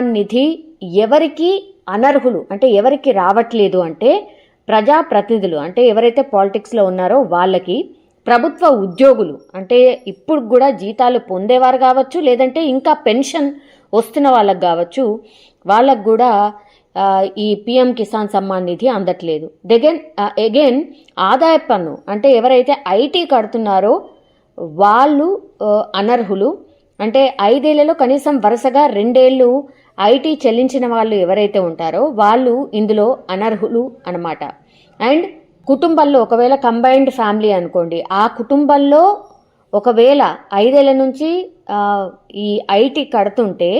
నిధి ఎవరికి అనర్హులు అంటే ఎవరికి రావట్లేదు అంటే ప్రజాప్రతినిధులు అంటే ఎవరైతే పాలిటిక్స్లో ఉన్నారో వాళ్ళకి ప్రభుత్వ ఉద్యోగులు అంటే ఇప్పుడు కూడా జీతాలు పొందేవారు కావచ్చు లేదంటే ఇంకా పెన్షన్ వస్తున్న వాళ్ళకి కావచ్చు వాళ్ళకు కూడా ఈ పిఎం కిసాన్ సమ్మాన్ నిధి అందట్లేదు. దెగెన్ అగైన్ ఆదాయ పన్ను అంటే ఎవరైతే ఐటీ కడుతున్నారో వాళ్ళు అనర్హులు అంటే ఐదేళ్ళలో కనీసం వరుసగా రెండేళ్ళు ఐటీ చెల్లించిన వాళ్ళు ఎవరైతే ఉంటారో వాళ్ళు ఇందులో అనర్హులు అనమాట అండ్ కుటుంబంలో ఒకవేళ కంబైన్డ్ ఫ్యామిలీ అనుకోండి ఆ కుటుంబంలో ఒకవేళ ఐదేళ్ళ నుంచి ఈ ఐటీ కడుతుంటే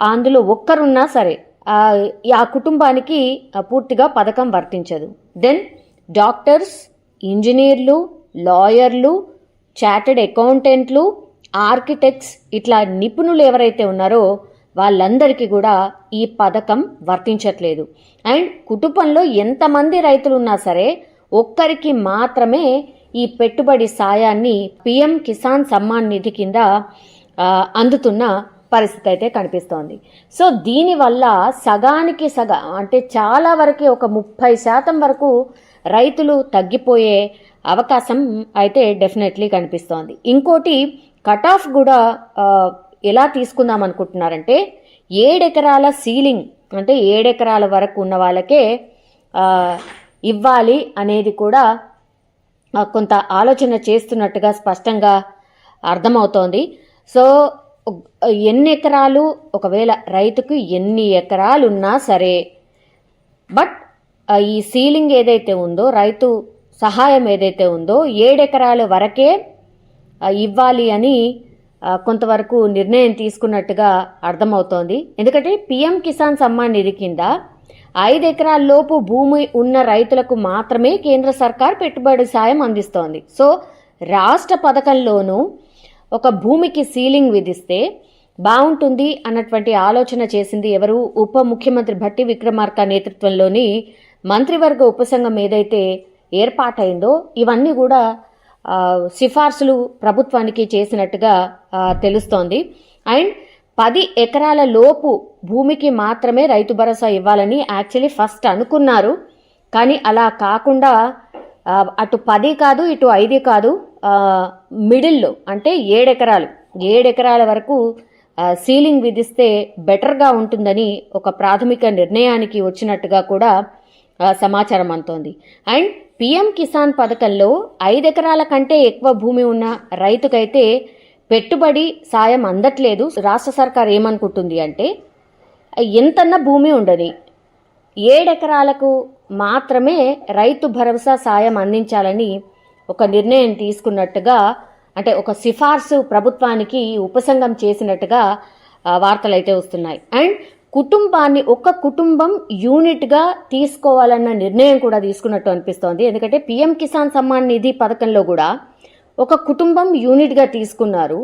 అందులో ఒక్కరున్నా సరే ఆ కుటుంబానికి పూర్తిగా పథకం వర్తించదు. దెన్ డాక్టర్స్ ఇంజనీర్లు లాయర్లు చార్టెడ్ అకౌంటెంట్లు ఆర్కిటెక్ట్స్ ఇట్లా నిపుణులు ఎవరైతే ఉన్నారో వాళ్ళందరికీ కూడా ఈ పథకం వర్తించట్లేదు. అండ్ కుటుంబంలో ఎంతమంది రైతులు ఉన్నా సరే ఒక్కరికి మాత్రమే ఈ పెట్టుబడి సాయాన్ని పిఎం కిసాన్ సమ్మాన్ నిధి కింద అందుతున్న పరిస్థితి అయితే కనిపిస్తోంది. సో దీనివల్ల సగానికి సగం అంటే చాలా వరకు ఒక ముప్పై శాతం వరకు రైతులు తగ్గిపోయే అవకాశం అయితే డెఫినెట్లీ కనిపిస్తోంది. ఇంకోటి కట్ ఆఫ్ కూడా ఎలా తీసుకుందాం అనుకుంటున్నారంటే ఏడెకరాల సీలింగ్ అంటే ఏడెకరాల వరకు ఉన్న వాళ్ళకే ఇవ్వాలి అనేది కూడా కొంత ఆలోచన చేస్తున్నట్టుగా స్పష్టంగా అర్థమవుతోంది. సో ఎన్ని ఎకరాలు ఒకవేళ రైతుకు ఎన్ని ఎకరాలు ఉన్నా సరే బట్ ఈ సీలింగ్ ఏదైతే ఉందో రైతు సహాయం ఏదైతే ఉందో ఏడెకరాల వరకే ఇవ్వాలి అని కొంతవరకు నిర్ణయం తీసుకున్నట్టుగా అర్థమవుతోంది. ఎందుకంటే పీఎం కిసాన్ సమ్మాన్ నిధి కింద ఐదు ఎకరాల్లోపు భూమి ఉన్న రైతులకు మాత్రమే కేంద్ర సర్కార్ పెట్టుబడి సాయం అందిస్తోంది. సో రాష్ట్ర పథకంలోనూ ఒక భూమికి సీలింగ్ విధిస్తే బాగుంటుంది అన్నటువంటి ఆలోచన చేసింది ఎవరు? ఉప ముఖ్యమంత్రి భట్టి విక్రమార్క నేతృత్వంలోని మంత్రివర్గ ఉపసంఘం ఏదైతే ఏర్పాటైందో ఇవన్నీ కూడా సిఫార్సులు ప్రభుత్వానికి చేసినట్టుగా తెలుస్తోంది. అండ్ పది ఎకరాల లోపు భూమికి మాత్రమే రైతు భరోసా ఇవ్వాలని యాక్చువల్లీ ఫస్ట్ అనుకున్నారు. కానీ అలా కాకుండా అటు పది కాదు ఇటు ఐదు కాదు మిడిల్లో అంటే ఏడెకరాలు ఏడెకరాల వరకు సీలింగ్ విధిస్తే బెటర్గా ఉంటుందని ఒక ప్రాథమిక నిర్ణయానికి వచ్చినట్టుగా కూడా సమాచారం అంతోంది అండ్ పిఎం కిసాన్ పథకంలో ఐదెకరాల కంటే ఎక్కువ భూమి ఉన్న రైతుకైతే పెట్టుబడి సాయం అందట్లేదు. రాష్ట్ర సర్కార్ ఏమనుకుంటుంది అంటే ఎంతన్న భూమి ఉండని ఏడెకరాలకు మాత్రమే రైతు భరోసా సాయం అందించాలని ఒక నిర్ణయం తీసుకున్నట్టుగా అంటే ఒక సిఫార్సు ప్రభుత్వానికి ఉపసంఘం చేసినట్టుగా వార్తలు అయితే వస్తున్నాయి. అండ్ కుటుంబాన్ని ఒక కుటుంబం యూనిట్గా తీసుకోవాలన్న నిర్ణయం కూడా తీసుకున్నట్టు అనిపిస్తోంది. ఎందుకంటే పిఎం కిసాన్ సమ్మాన్ నిధి పథకంలో కూడా ఒక కుటుంబం యూనిట్గా తీసుకున్నారు.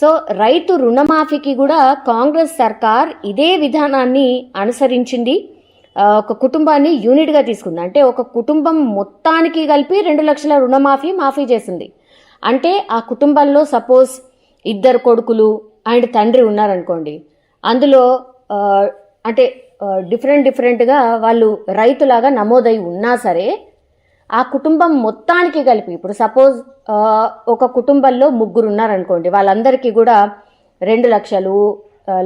సో రైతు రుణమాఫీకి కూడా కాంగ్రెస్ సర్కార్ ఇదే విధానాన్ని అనుసరించింది. ఒక కుటుంబాన్ని యూనిట్గా తీసుకుంది. అంటే ఒక కుటుంబం మొత్తానికి కలిపి రెండు లక్షల రుణమాఫీ మాఫీ చేసింది. అంటే ఆ కుటుంబంలో సపోజ్ ఇద్దరు కొడుకులు అండ్ తండ్రి ఉన్నారనుకోండి అందులో అంటే డిఫరెంట్ డిఫరెంట్గా వాళ్ళు రైతులాగా నమోదై ఉన్నా సరే ఆ కుటుంబం మొత్తానికి కలిపి ఇప్పుడు సపోజ్ ఒక కుటుంబంలో ముగ్గురు ఉన్నారనుకోండి వాళ్ళందరికీ కూడా రెండు లక్షలు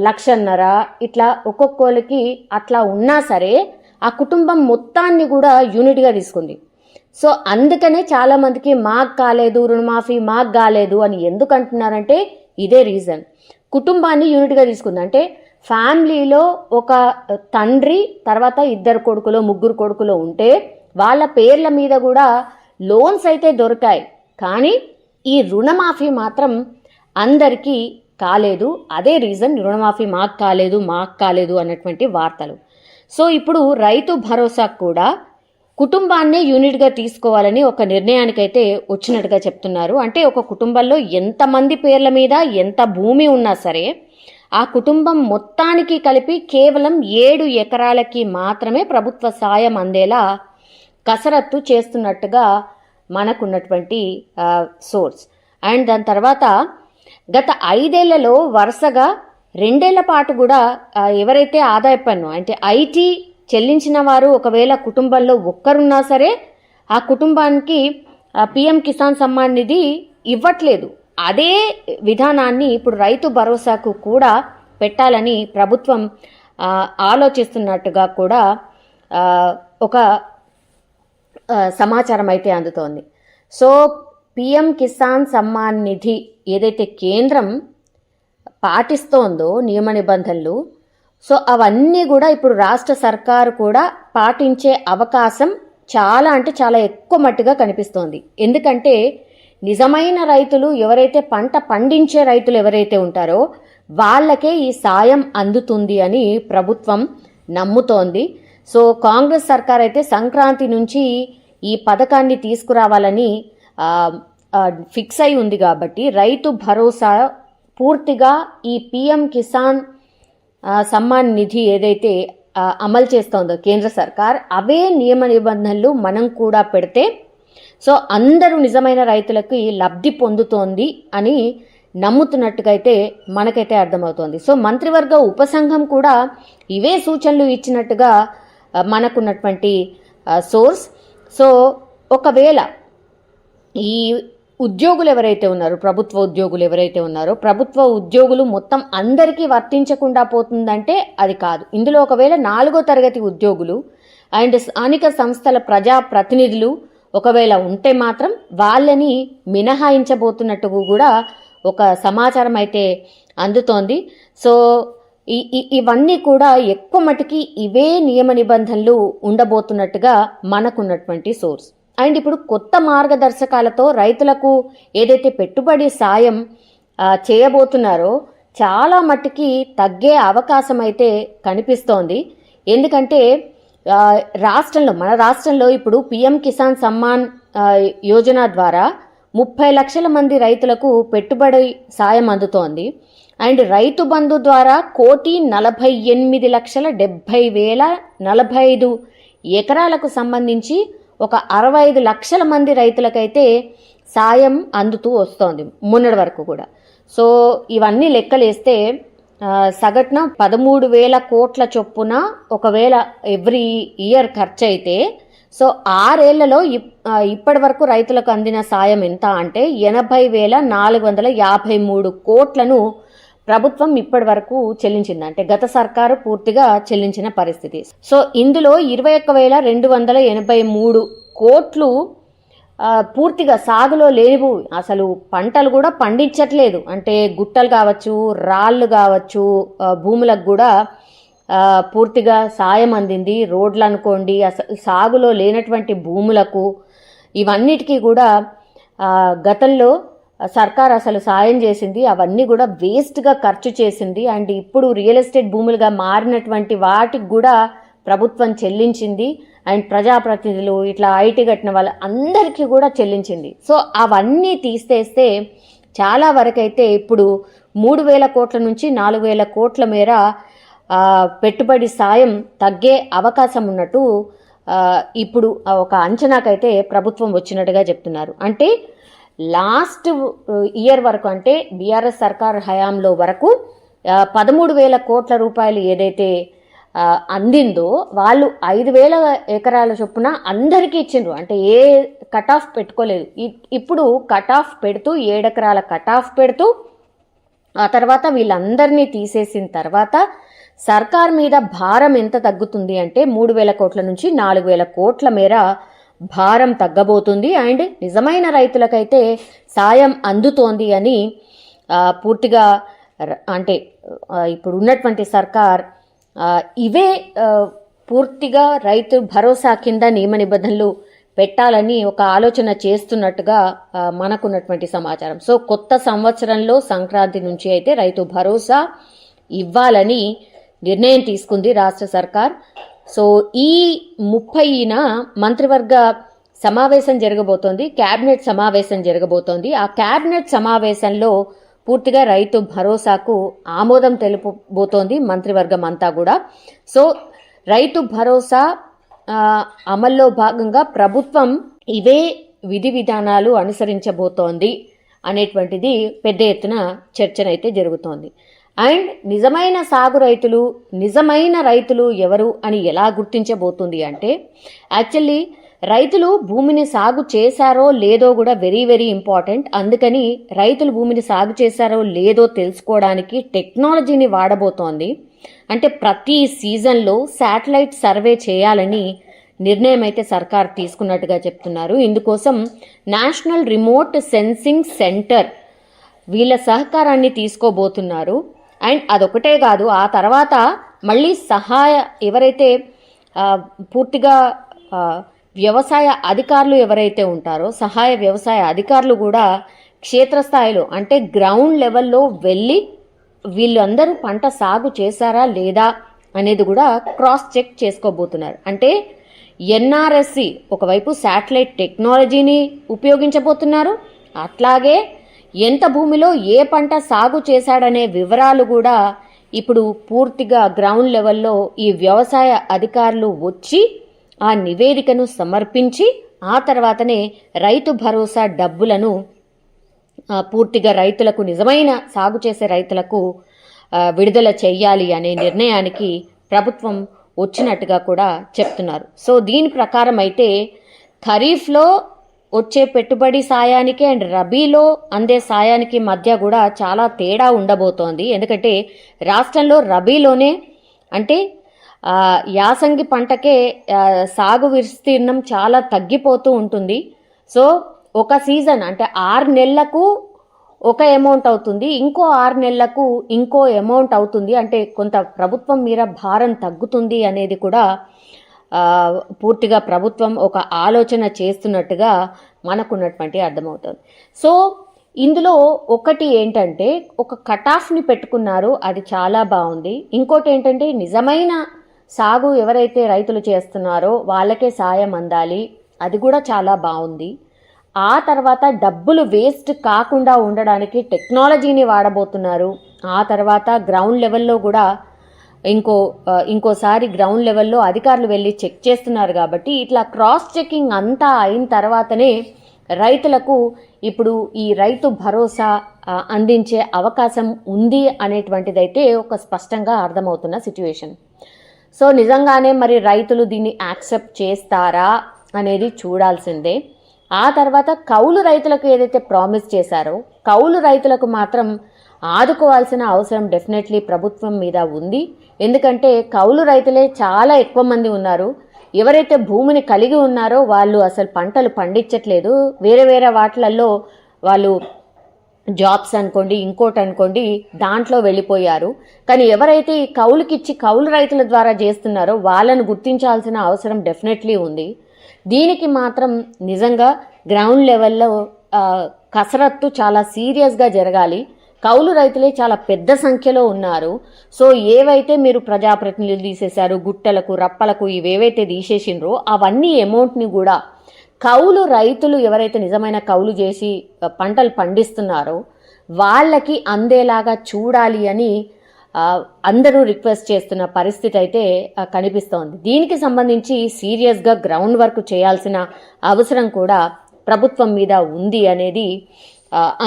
లక్షన్నర ఇట్లా ఒక్కొక్కరికి అట్లా ఉన్నా సరే ఆ కుటుంబం మొత్తాన్ని కూడా యూనిట్గా తీసుకుంది. సో అందుకనే చాలామందికి మాకు కాలేదు రుణమాఫీ మాకు కాలేదు అని ఎందుకు అంటున్నారంటే ఇదే రీజన్. కుటుంబాన్ని యూనిట్గా తీసుకుంది. అంటే ఫ్యామిలీలో ఒక తండ్రి తర్వాత ఇద్దరు కొడుకులో ముగ్గురు కొడుకులో ఉంటే వాళ్ళ పేర్ల మీద కూడా లోన్స్ అయితే దొరికాయి కానీ ఈ రుణమాఫీ మాత్రం అందరికీ కాలేదు. అదే రీజన్ రుణమాఫీ మాకు కాలేదు మాకు కాలేదు అన్నటువంటి వార్తలు. సో ఇప్పుడు రైతు భరోసా కూడా కుటుంబాన్నే యూనిట్గా తీసుకోవాలని ఒక నిర్ణయానికైతే వచ్చినట్టుగా చెప్తున్నారు. అంటే ఒక కుటుంబంలో ఎంతమంది పేర్ల మీద ఎంత భూమి ఉన్నా సరే ఆ కుటుంబం మొత్తానికి కలిపి కేవలం ఏడు ఎకరాలకి మాత్రమే ప్రభుత్వ సాయం అందేలా కసరత్తు చేస్తున్నట్టుగా మనకున్నటువంటి సోర్స్ అండ్ దాని తర్వాత గత ఐదేళ్ళలో వరుసగా రెండేళ్ళ పాటు కూడా ఎవరైతే ఆదాయ పన్ను అంటే ఐటీ చెల్లించిన వారు ఒకవేళ కుటుంబంలో ఒక్కరున్నా సరే ఆ కుటుంబానికి పిఎం కిసాన్ సమ్మాన్ నిధి ఇవ్వట్లేదు. అదే విధానాన్ని ఇప్పుడు రైతు భరోసాకు కూడా పెట్టాలని ప్రభుత్వం ఆలోచిస్తున్నట్టుగా కూడా ఒక సమాచారం అయితే అందుతోంది. సో పిఎం కిసాన్ సమ్మాన్ నిధి ఏదైతే కేంద్రం పాటిస్తోందో నియమ నిబంధనలు సో అవన్నీ కూడా ఇప్పుడు రాష్ట్ర సర్కారు కూడా పాటించే అవకాశం చాలా అంటే చాలా ఎక్కువ మట్టుగా కనిపిస్తోంది. ఎందుకంటే నిజమైన రైతులు ఎవరైతే పంట పండించే రైతులు ఎవరైతే ఉంటారో వాళ్ళకే ఈ సాయం అందుతుంది అని ప్రభుత్వం నమ్ముతోంది. సో కాంగ్రెస్ సర్కార్ అయితే సంక్రాంతి నుంచి ఈ పథకాన్ని తీసుకురావాలని ఫిక్స్ అయి ఉంది కాబట్టి రైతు భరోసా పూర్తిగా ఈ పిఎం కిసాన్ సమ్మాన్ నిధి ఏదైతే అమలు చేస్తోందో కేంద్ర సర్కార్ అవే నియమ నిబంధనలు మనం కూడా పెడితే సో అందరూ నిజమైన రైతులకి లబ్ధి పొందుతోంది అని నమ్ముతున్నట్టుగా అయితే మనకైతే అర్థమవుతోంది. సో మంత్రివర్గ ఉపసంఘం కూడా ఇవే సూచనలు ఇచ్చినట్టుగా మనకున్నటువంటి సోర్స్. సో ఒకవేళ ఈ ఉద్యోగులు ఎవరైతే ఉన్నారో ప్రభుత్వ ఉద్యోగులు ఎవరైతే ఉన్నారో ప్రభుత్వ ఉద్యోగులు మొత్తం అందరికీ వర్తించకుండా పోతుందంటే అది కాదు. ఇందులో ఒకవేళ నాలుగో తరగతి ఉద్యోగులు అండ్ స్థానిక సంస్థల ప్రజా ప్రతినిధులు ఒకవేళ ఉంటే మాత్రం వాళ్ళని మినహాయించబోతున్నట్టు కూడా ఒక సమాచారం అయితే అందుతోంది. సో ఈ ఇవన్నీ కూడా ఎక్కువ మటుకి ఇవే నియమ నిబంధనలు ఉండబోతున్నట్టుగా మనకున్నటువంటి సోర్స్. అండ్ ఇప్పుడు కొత్త మార్గదర్శకాలతో రైతులకు ఏదైతే పెట్టుబడి సాయం చేయబోతున్నారో చాలా మట్టుకి తగ్గే అవకాశం అయితే కనిపిస్తోంది. ఎందుకంటే రాష్ట్రంలో మన రాష్ట్రంలో ఇప్పుడు పిఎం కిసాన్ సమ్మాన్ యోజన ద్వారా ముప్పై లక్షల మంది రైతులకు పెట్టుబడి సాయం అందుతోంది. అండ్ రైతు బంధు ద్వారా కోటి నలభై ఎనిమిది లక్షల డెబ్బై వేల నలభై ఐదు ఎకరాలకు సంబంధించి ఒక అరవై ఐదు లక్షల మంది రైతులకైతే సాయం అందుతూ వస్తోంది మొన్నటి వరకు కూడా. సో ఇవన్నీ లెక్కలేస్తే సగటున పదమూడు వేల కోట్ల చొప్పున ఒకవేళ ఎవ్రీ ఇయర్ ఖర్చు అయితే సో ఆరేళ్ళలో ఇప్- ఇప్పటి వరకు రైతులకు అందిన సాయం ఎంత అంటే ఎనభై వేల నాలుగు వందల యాభై మూడు కోట్లను ప్రభుత్వం ఇప్పటి వరకు చెల్లించింది. అంటే గత సర్కారు పూర్తిగా చెల్లించిన పరిస్థితి. సో ఇందులో ఇరవై ఒక్క వేల రెండు వందల ఎనభై మూడు కోట్లు పూర్తిగా సాగులో లేవు. అసలు పంటలు కూడా పండించట్లేదు. అంటే గుట్టలు కావచ్చు రాళ్ళు కావచ్చు భూములకు కూడా పూర్తిగా సాయం అందింది. రోడ్లు అనుకోండి అసలు సాగులో లేనటువంటి భూములకు ఇవన్నిటికీ కూడా గతంలో సర్కార్ అసలు సాయం చేసింది. అవన్నీ కూడా వేస్ట్గా ఖర్చు చేసింది. అండ్ ఇప్పుడు రియల్ ఎస్టేట్ భూములుగా మారినటువంటి వాటికి కూడా ప్రభుత్వం చెల్లించింది. అండ్ ప్రజాప్రతినిధులు ఇట్లా ఐటీ కట్టిన వాళ్ళ అందరికీ కూడా చెల్లించింది. సో అవన్నీ తీసేస్తే చాలా వరకైతే ఇప్పుడు మూడు వేల కోట్ల నుంచి నాలుగు వేల కోట్ల మేర పెట్టుబడి సాయం తగ్గే అవకాశం ఉన్నట్టు ఇప్పుడు ఆ ఒక అంచనాకైతే ప్రభుత్వం వచ్చినట్టుగా చెప్తున్నారు. అంటే లాస్ట్ ఇయర్ వరకు అంటే బీఆర్ఎస్ సర్కార్ హయాంలో వరకు పదమూడు వేల కోట్ల రూపాయలు ఏదైతే అందిందో వాళ్ళు ఐదు వేల ఎకరాల చొప్పున అందరికీ ఇచ్చిండ్రు. అంటే ఏ కట్ ఆఫ్ పెట్టుకోలేదు. ఇ- ఇప్పుడు కట్ ఆఫ్ పెడుతూ ఏడెకరాల కట్ ఆఫ్ పెడుతూ ఆ తర్వాత వీళ్ళందరినీ తీసేసిన తర్వాత సర్కార్ మీద భారం ఎంత తగ్గుతుంది అంటే మూడు వేల కోట్ల నుంచి నాలుగు వేల కోట్ల మేర భారం తగ్గబోతుంది. అండ్ నిజమైన రైతులకైతే సాయం అందుతోంది అని పూర్తిగా అంటే ఇప్పుడు ఉన్నటువంటి సర్కార్ ఇవే పూర్తిగా రైతు భరోసా కింద నియమ నిబంధనలు పెట్టాలని ఒక ఆలోచన చేస్తున్నట్టుగా మనకున్నటువంటి సమాచారం. సో కొత్త సంవత్సరంలో సంక్రాంతి నుంచి అయితే రైతు భరోసా ఇవ్వాలని నిర్ణయం తీసుకుంది రాష్ట్ర సర్కార్. సో ఈ ముప్పైన మంత్రివర్గ సమావేశం జరగబోతోంది క్యాబినెట్ సమావేశం జరగబోతోంది. ఆ క్యాబినెట్ సమావేశంలో పూర్తిగా రైతు భరోసాకు ఆమోదం తెలుపబోతోంది మంత్రివర్గం అంతా కూడా. సో రైతు భరోసా అమల్లో భాగంగా ప్రభుత్వం ఇవే విధి విధానాలు అనుసరించబోతోంది అనేటువంటిది పెద్ద ఎత్తున చర్చనైతే జరుగుతోంది. అండ్ నిజమైన సాగు రైతులు నిజమైన రైతులు ఎవరు అని ఎలా గుర్తించబోతుంది అంటే యాక్చువల్లీ రైతులు భూమిని సాగు చేశారో లేదో కూడా వెరీ వెరీ ఇంపార్టెంట్. అందుకని రైతులు భూమిని సాగు చేశారో లేదో తెలుసుకోవడానికి టెక్నాలజీని వాడబోతోంది. అంటే ప్రతి సీజన్లో శాటిలైట్ సర్వే చేయాలని నిర్ణయం అయితే సర్కార్ తీసుకున్నట్టుగా చెప్తున్నారు. ఇందుకోసం నేషనల్ రిమోట్ సెన్సింగ్ సెంటర్ వీళ్ళ సహకారాన్ని తీసుకోబోతున్నారు. అండ్ అదొకటే కాదు ఆ తర్వాత మళ్ళీ సహాయ ఎవరైతే పూర్తిగా వ్యవసాయ అధికారులు ఎవరైతే ఉంటారో సహాయ వ్యవసాయ అధికారులు కూడా క్షేత్రస్థాయిలో అంటే గ్రౌండ్ లెవెల్లో వెళ్ళి వీళ్ళందరూ పంట సాగు చేశారా లేదా అనేది కూడా క్రాస్ చెక్ చేసుకోబోతున్నారు. అంటే ఎన్ఆర్ఎస్సి ఒకవైపు శాటిలైట్ టెక్నాలజీని ఉపయోగించబోతున్నారు. అట్లాగే ఎంత భూమిలో ఏ పంట సాగు చేశాడనే వివరాలు కూడా ఇప్పుడు పూర్తిగా గ్రౌండ్ లెవెల్లో ఈ వ్యవసాయ అధికారులు వచ్చి ఆ నివేదికను సమర్పించి ఆ తర్వాతనే రైతు భరోసా డబ్బులను పూర్తిగా రైతులకు నిజమైన సాగు చేసే రైతులకు విడుదల చెయ్యాలి అనే నిర్ణయానికి ప్రభుత్వం వచ్చినట్టుగా కూడా చెప్తున్నారు. సో దీని ప్రకారం అయితే ఖరీఫ్లో వచ్చే పెట్టుబడి సాయానికి అండ్ రబీలో అందే సాయానికి మధ్య కూడా చాలా తేడా ఉండబోతోంది. ఎందుకంటే రాష్ట్రంలో రబీలోనే అంటే యాసంగి పంటకే సాగు విస్తీర్ణం చాలా తగ్గిపోతూ ఉంటుంది. సో ఒక సీజన్ అంటే ఆరు నెలలకు ఒక అమౌంట్ అవుతుంది. ఇంకో ఆరు నెలలకు ఇంకో అమౌంట్ అవుతుంది. అంటే కొంత ప్రభుత్వం మీద భారం తగ్గుతుంది అనేది కూడా పూర్తిగా ప్రభుత్వం ఒక ఆలోచన చేస్తున్నట్టుగా మనకున్నటువంటి అర్థమవుతుంది. సో ఇందులో ఒకటి ఏంటంటే ఒక కటాఫ్ని పెట్టుకున్నారు అది చాలా బాగుంది. ఇంకోటి ఏంటంటే నిజమైన సాగు ఎవరైతే రైతులు చేస్తున్నారో వాళ్ళకే సాయం అందాలి. అది కూడా చాలా బాగుంది. ఆ తర్వాత డబ్బులు వేస్ట్ కాకుండా ఉండడానికి టెక్నాలజీని వాడబోతున్నారు. ఆ తర్వాత గ్రౌండ్ లెవెల్లో కూడా ఇంకో ఇంకోసారి గ్రౌండ్ లెవెల్లో అధికారులు వెళ్ళి చెక్ చేస్తున్నారు కాబట్టి ఇట్లా క్రాస్ చెకింగ్ అంతా అయిన తర్వాతనే రైతులకు ఇప్పుడు ఈ రైతు భరోసా అందించే అవకాశం ఉంది అనేటువంటిదైతే ఒక స్పష్టంగా అర్థమవుతున్న సిచ్యువేషన్ సో నిజంగానే మరి రైతులు దీన్ని యాక్సెప్ట్ చేస్తారా అనేది చూడాల్సిందే. ఆ తర్వాత కౌలు రైతులకు ఏదైతే ప్రామిస్ చేశారో కౌలు రైతులకు మాత్రం ఆదుకోవాల్సిన అవసరం డెఫినెట్లీ ప్రభుత్వం మీద ఉంది. ఎందుకంటే కౌలు రైతులే చాలా ఎక్కువ మంది ఉన్నారు. ఎవరైతే భూమిని కలిగి ఉన్నారో వాళ్ళు అసలు పంటలు పండించట్లేదు. వేరే వేరే వాటిలలో వాళ్ళు జాబ్స్ అనుకోండి ఇంకోటి అనుకోండి దాంట్లో వెళ్ళిపోయారు. కానీ ఎవరైతే ఈ కౌలుకిచ్చి కౌలు రైతుల ద్వారా చేస్తున్నారో వాళ్ళను గుర్తించాల్సిన అవసరం డెఫినెట్లీ ఉంది. దీనికి మాత్రం నిజంగా గ్రౌండ్ లెవెల్లో కసరత్తు చాలా సీరియస్గా జరగాలి. కౌలు రైతులే చాలా పెద్ద సంఖ్యలో ఉన్నారు. సో ఏవైతే మీరు ప్రజాప్రతినిధులు తీసేశారు గుట్టలకు రప్పలకు ఇవేవైతే తీసేసిండ్రో అవన్నీ అమౌంట్ని కూడా కౌలు రైతులు ఎవరైతే నిజమైన కౌలు చేసి పంటలు పండిస్తున్నారో వాళ్ళకి అందేలాగా చూడాలి అని అందరూ రిక్వెస్ట్ చేస్తున్న పరిస్థితి అయితే కనిపిస్తోంది. దీనికి సంబంధించి సీరియస్గా గ్రౌండ్ వర్క్ చేయాల్సిన అవసరం కూడా ప్రభుత్వం మీద ఉంది అనేది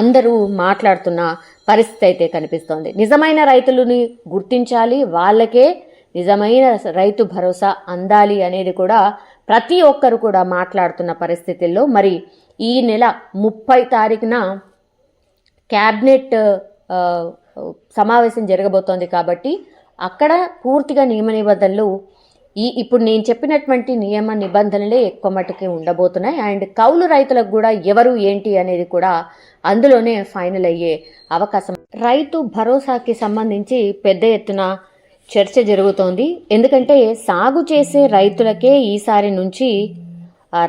అందరూ మాట్లాడుతున్న పరిస్థితి అయితే కనిపిస్తోంది. నిజమైన రైతులని గుర్తించాలి వాళ్ళకే నిజమైన రైతు భరోసా అందాలి అనేది కూడా ప్రతి ఒక్కరు కూడా మాట్లాడుతున్న పరిస్థితుల్లో మరి ఈ నెల ముప్పై తారీఖున క్యాబినెట్ సమావేశం జరగబోతోంది కాబట్టి అక్కడ పూర్తిగా నియమ నిబంధనలు ఈ ఇప్పుడు నేను చెప్పినటువంటి నియమ నిబంధనలే ఎక్కువ మట్టుకి ఉండబోతున్నాయి. అండ్ కౌలు రైతులకు కూడా ఎవరు ఏంటి అనేది కూడా అందులోనే ఫైనల్ అయ్యే అవకాశం. రైతు భరోసాకి సంబంధించి పెద్ద ఎత్తున చర్చ జరుగుతోంది. ఎందుకంటే సాగు చేసే రైతులకే ఈసారి నుంచి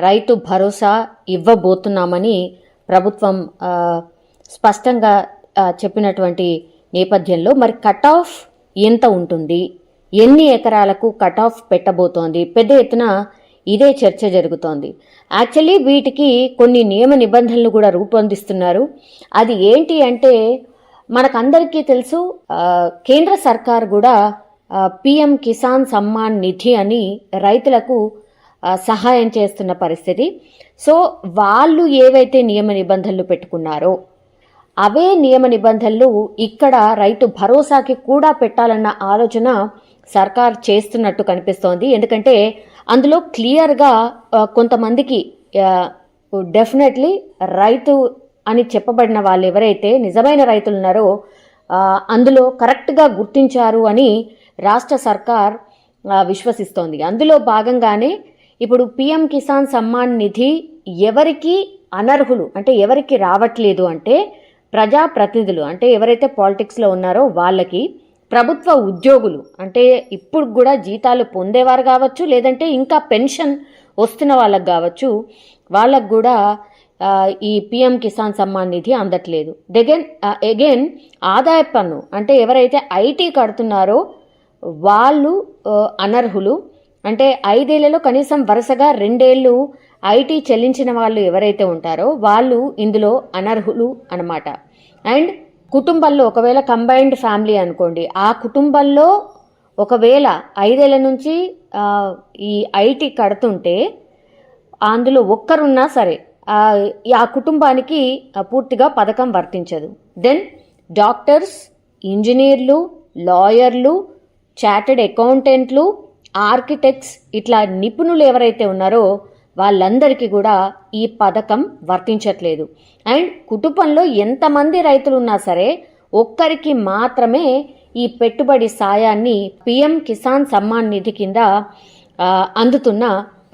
రైతు భరోసా ఇవ్వబోతున్నామని ప్రభుత్వం స్పష్టంగా చెప్పినటువంటి నేపథ్యంలో మరి కట్ ఆఫ్ ఎంత ఉంటుంది? ఎన్ని ఎకరాలకు కట్ ఆఫ్ పెట్టబోతోంది? పెద్ద ఎత్తున ఇదే చర్చ జరుగుతోంది. యాక్చువల్లీ వీటికి కొన్ని నియమ నిబంధనలు కూడా రూపొందిస్తున్నారు. అది ఏంటి అంటే మనకందరికీ తెలుసు కేంద్ర సర్కార్ కూడా పిఎం కిసాన్ సమ్మాన్ నిధి అని రైతులకు సహాయం చేస్తున్న పరిస్థితి. సో వాళ్ళు ఏవైతే నియమ నిబంధనలు పెట్టుకున్నారో అవే నియమ నిబంధనలు ఇక్కడ రైతు భరోసాకి కూడా పెట్టాలన్న ఆలోచన సర్కార్ చేస్తున్నట్టు కనిపిస్తోంది. ఎందుకంటే అందులో క్లియర్గా కొంతమందికి డెఫినెట్లీ రైతు అని చెప్పబడిన వాళ్ళు ఎవరైతే నిజమైన రైతులు ఉన్నారో అందులో కరెక్ట్గా గుర్తించారు అని రాష్ట్ర సర్కార్ విశ్వసిస్తోంది. అందులో భాగంగానే ఇప్పుడు పిఎం కిసాన్ సమ్మాన్ నిధి ఎవరికి అనర్హులు అంటే ఎవరికి రావట్లేదు అంటే ప్రజా ప్రతినిధులు అంటే ఎవరైతే పాలిటిక్స్లో ఉన్నారో వాళ్ళకి ప్రభుత్వ ఉద్యోగులు అంటే ఇప్పుడు కూడా జీతాలు పొందేవారు కావచ్చు లేదంటే ఇంకా పెన్షన్ వస్తున్న వాళ్ళకి కావచ్చు వాళ్ళకు కూడా ఈ పిఎం కిసాన్ సమ్మాన్ నిధి అందట్లేదు. దెగెన్ అగైన్ ఆదాయ పన్ను అంటే ఎవరైతే ఐటీ కడుతున్నారో వాళ్ళు అనర్హులు. అంటే ఐదేళ్ళలో కనీసం వరుసగా రెండేళ్ళు ఐటీ చెల్లించిన వాళ్ళు ఎవరైతే ఉంటారో వాళ్ళు ఇందులో అనర్హులు అనమాట అండ్ కుటుంబంలో ఒకవేళ కంబైన్డ్ ఫ్యామిలీ అనుకోండి ఆ కుటుంబంలో ఒకవేళ ఐదేళ్ళ నుంచి ఈ ఐటీ కడుతుంటే అందులో ఒక్కరున్నా సరే ఆ, కుటుంబానికి పూర్తిగా పథకం వర్తించదు. దెన్ డాక్టర్స్ ఇంజనీర్లు లాయర్లు చార్టెడ్ అకౌంటెంట్లు ఆర్కిటెక్ట్స్ ఇట్లా నిపుణులు ఎవరైతే ఉన్నారో వాళ్ళందరికీ కూడా ఈ పథకం వర్తించట్లేదు. అండ్ కుటుంబంలో ఎంతమంది రైతులు ఉన్నా సరే ఒక్కరికి మాత్రమే ఈ పెట్టుబడి సాయాన్ని పిఎం కిసాన్ సమ్మాన్ నిధి కింద అందుతున్న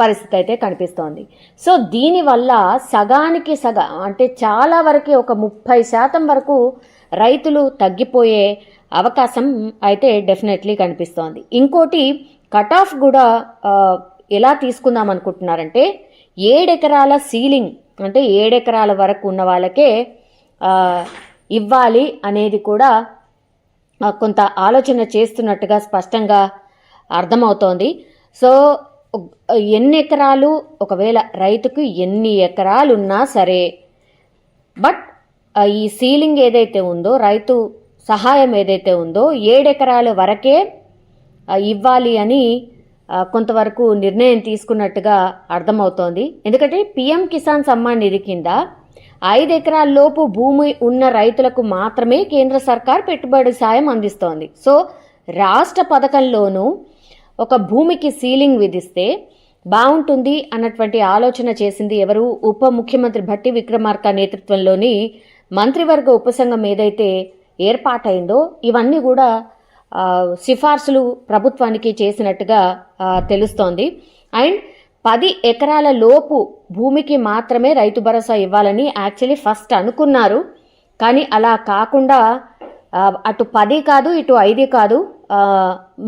పరిస్థితి అయితే కనిపిస్తోంది. సో దీనివల్ల సగానికి సగ అంటే చాలా వరకు ఒక ముప్పై శాతం వరకు రైతులు తగ్గిపోయే అవకాశం అయితే డెఫినెట్లీ కనిపిస్తోంది. ఇంకోటి కట్ ఆఫ్ కూడా ఎలా తీసుకుందాం అనుకుంటున్నారంటే ఏడెకరాల సీలింగ్ అంటే ఏడెకరాల వరకు ఉన్న వాళ్ళకే ఇవ్వాలి అనేది కూడా కొంత ఆలోచన చేస్తున్నట్టుగా స్పష్టంగా అర్థమవుతోంది. సో ఎన్ని ఎకరాలు ఒకవేళ రైతుకు ఎన్ని ఎకరాలు ఉన్నా సరే బట్ ఈ సీలింగ్ ఏదైతే ఉందో రైతు సహాయం ఏదైతే ఉందో ఏడెకరాల వరకే ఇవ్వాలి అని కొంతవరకు నిర్ణయం తీసుకున్నట్టుగా అర్థమవుతోంది. ఎందుకంటే పిఎం కిసాన్ సమ్మాన్ నిధి కింద ఐదు ఎకరాల్లోపు భూమి ఉన్న రైతులకు మాత్రమే కేంద్ర సర్కార్ పెట్టుబడి సాయం అందిస్తోంది. సో రాష్ట్ర పథకంలోనూ ఒక భూమికి సీలింగ్ విధిస్తే బాగుంటుంది అన్నటువంటి ఆలోచన చేసింది ఎవరు? ఉప ముఖ్యమంత్రి భట్టి విక్రమార్క నేతృత్వంలోని మంత్రివర్గ ఉపసంఘం ఏదైతే ఏర్పాటైందో ఇవన్నీ కూడా సిఫార్సులు ప్రభుత్వానికి చేసినట్టుగా తెలుస్తోంది. అండ్ పది ఎకరాల లోపు భూమికి మాత్రమే రైతు భరోసా ఇవ్వాలని యాక్చువల్లీ ఫస్ట్ అనుకున్నారు. కానీ అలా కాకుండా అటు పది కాదు ఇటు ఐదు కాదు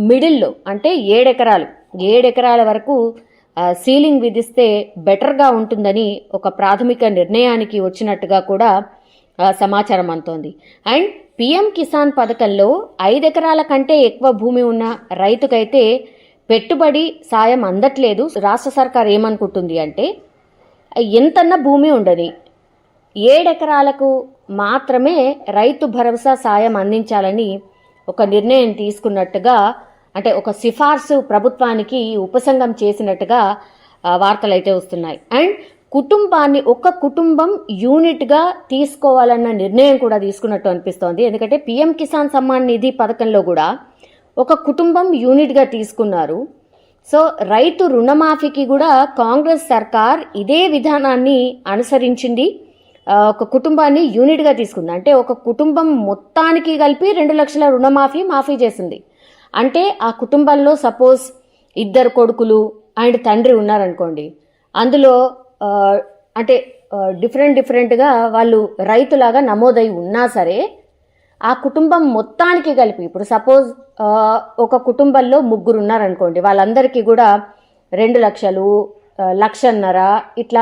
మిడిల్లో అంటే ఏడెకరాలు. ఏడెకరాల వరకు సీలింగ్ విధిస్తే బెటర్గా ఉంటుందని ఒక ప్రాథమిక నిర్ణయానికి వచ్చినట్టుగా కూడా సమాచారం అంతోంది అండ్ పిఎం కిసాన్ పథకంలో ఐదెకరాల కంటే ఎక్కువ భూమి ఉన్న రైతుకైతే పెట్టుబడి సాయం అందట్లేదు. రాష్ట్ర సర్కార్ ఏమనుకుంటుంది అంటే ఎంతన్న భూమి ఉండని ఏడెకరాలకు మాత్రమే రైతు భరోసా సాయం అందించాలని ఒక నిర్ణయం తీసుకున్నట్టుగా అంటే ఒక సిఫార్సు ప్రభుత్వానికి ఉపసంగం చేసినట్టుగా వార్తలు అయితే వస్తున్నాయి. అండ్ కుటుంబాన్ని ఒక కుటుంబం యూనిట్గా తీసుకోవాలన్న నిర్ణయం కూడా తీసుకున్నట్టు అనిపిస్తోంది. ఎందుకంటే పిఎం కిసాన్ సమ్మాన్ నిధి పథకంలో కూడా ఒక కుటుంబం యూనిట్గా తీసుకున్నారు. సో రైతు రుణమాఫీకి కూడా కాంగ్రెస్ సర్కార్ ఇదే విధానాన్ని అనుసరించింది. ఒక కుటుంబాన్ని యూనిట్గా తీసుకుంది. అంటే ఒక కుటుంబం మొత్తానికి కలిపి రెండు లక్షల రుణమాఫీ మాఫీ చేసింది. అంటే ఆ కుటుంబంలో సపోజ్ ఇద్దరు కొడుకులు అండ్ తండ్రి ఉన్నారనుకోండి అందులో అంటే డిఫరెంట్ డిఫరెంట్గా వాళ్ళు రైతులాగా నమోదై ఉన్నా సరే ఆ కుటుంబం మొత్తానికి కలిపి ఇప్పుడు సపోజ్ ఒక కుటుంబంలో ముగ్గురు ఉన్నారనుకోండి వాళ్ళందరికీ కూడా రెండు లక్షలు లక్షన్నర ఇట్లా